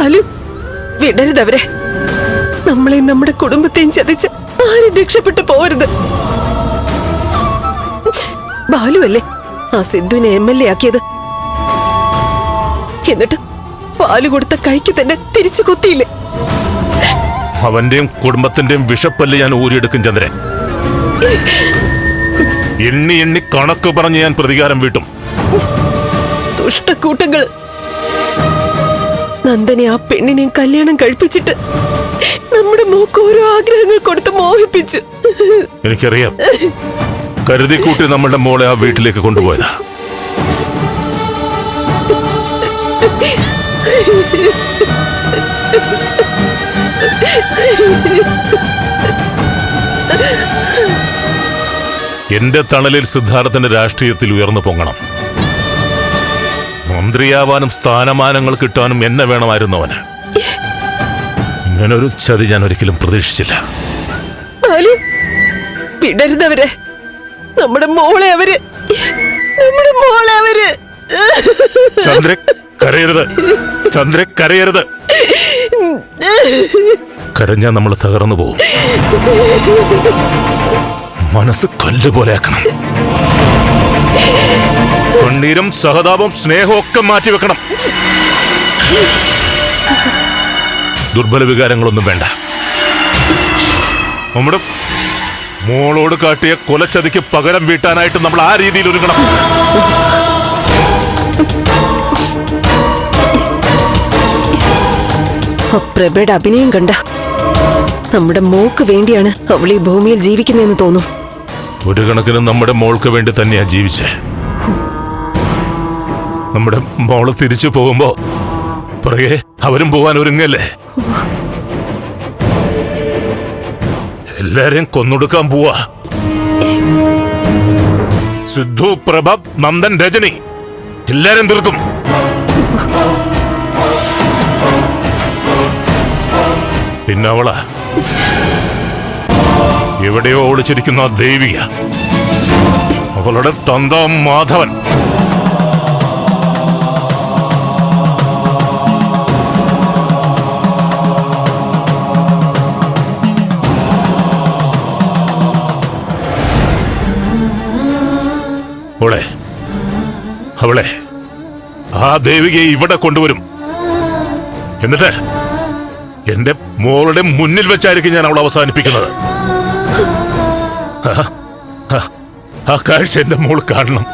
ബാലു വിടരുതവരെ. നമ്മളെയും നമ്മുടെ കുടുംബത്തെയും ചതിച്ച് ആരും രക്ഷപ്പെട്ടു പോരുത് ബാലു അല്ലേ ആ സിദ്ധുവിനെ എം എൽ എ ആക്കിയത്? എന്നിട്ട് പാൽ കൊടുത്ത കൈക്ക് തന്നെ തിരിച്ചു കൊത്തിയില്ലേ? അവന്റെയും കുടുംബത്തിന്റെയും വിഷപ്പല്ല് ഞാൻ ഊരിയെടുക്കും ചന്ദ്രൻ. എണ്ണി എണ്ണി കണക്ക് പറഞ്ഞ് ഞാൻ പ്രതികാരം വീട്ടും. ദുഷ്ടക്കൂട്ടങ്ങൾ നന്ദനെ ആ പെണ്ണിനെയും കല്യാണം കഴിപ്പിച്ചിട്ട് നമ്മുടെ മോക്ക് ഓരോ ആഗ്രഹങ്ങൾ കൊടുത്ത് മോഹിപ്പിച്ചു. എനിക്കറിയാം. കരുതി കൂട്ടി നമ്മളുടെ മോളെ ആ വീട്ടിലേക്ക് കൊണ്ടുപോയതാ. എന്റെ തണലിൽ സിദ്ധാർത്ഥന്റെ രാഷ്ട്രീയത്തിൽ ഉയർന്നു പൊങ്ങണം. മന്ത്രിയാവാനും സ്ഥാനമാനങ്ങൾ കിട്ടാനും എന്നെ വേണമായിരുന്നു അവന് ഇങ്ങനൊരു ചതി ഞാൻ ഒരിക്കലും പ്രതീക്ഷിച്ചില്ല. ബാലു വിടരുതവരെ. നമ്മുടെ മോളെ അവർ. നമ്മുടെ മോളെ അവർ. ചന്ദ്ര കരയരുത്. ചന്ദ്ര കരയരുത്. കരഞ്ഞാ നമ്മൾ തകർന്നു പോകും മനസ്സ് കല്ലുപോലെ ആക്കണം കണ്ണീരും സഹതാപം സ്നേഹവും ഒക്കെ മാറ്റിവെക്കണം ദുർബല വികാരങ്ങളൊന്നും വേണ്ട. നമ്മുടെ മോളോട് കാട്ടിയ കൊലച്ചതിക്ക് പകരം വീട്ടാനായിട്ട് നമ്മൾ ആ രീതിയിൽ ഒരുങ്ങണം. പ്രഭയുടെ അഭിനയം കണ്ട നമ്മുടെ മോക്ക് വേണ്ടിയാണ് അവൾ ഈ ഭൂമിയിൽ ജീവിക്കുന്നതെന്ന് തോന്നും ഒരു കണക്കിന് നമ്മുടെ മോൾക്ക് വേണ്ടി തന്നെയാ ജീവിച്ചേ. നമ്മുടെ മോൾ തിരിച്ചു പോകുമ്പോ പുറകെ അവരും പോവാൻ ഒരുങ്ങല്ലേ? എല്ലാരെയും കൊന്നൊടുക്കാൻ പോവാ. സിദ്ധു പ്രഭ നന്ദൻ രജനി എല്ലാരും തീർക്കും. പിന്നവള എവിടെയോ ഒളിച്ചിരിക്കുന്ന ദേവിയ. അവളുടെ തന്ത മാധവൻ. അവളെ അവളെ ആ ദേവികയെ ഇവിടെ കൊണ്ടുവരും. എന്നിട്ട് എന്റെ മോളുടെ മുന്നിൽ വെച്ചായിരിക്കും ഞാൻ അവളെ അവസാനിപ്പിക്കുന്നത്. ആ കാഴ്ച എന്റെ മോൾ കാണണം.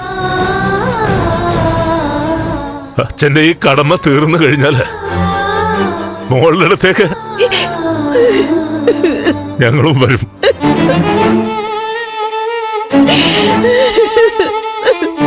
അച്ഛന്റെ ഈ കടമ തീർന്നു കഴിഞ്ഞാൽ മോളുടെ അടുത്തേക്ക് ഞങ്ങളും വരും.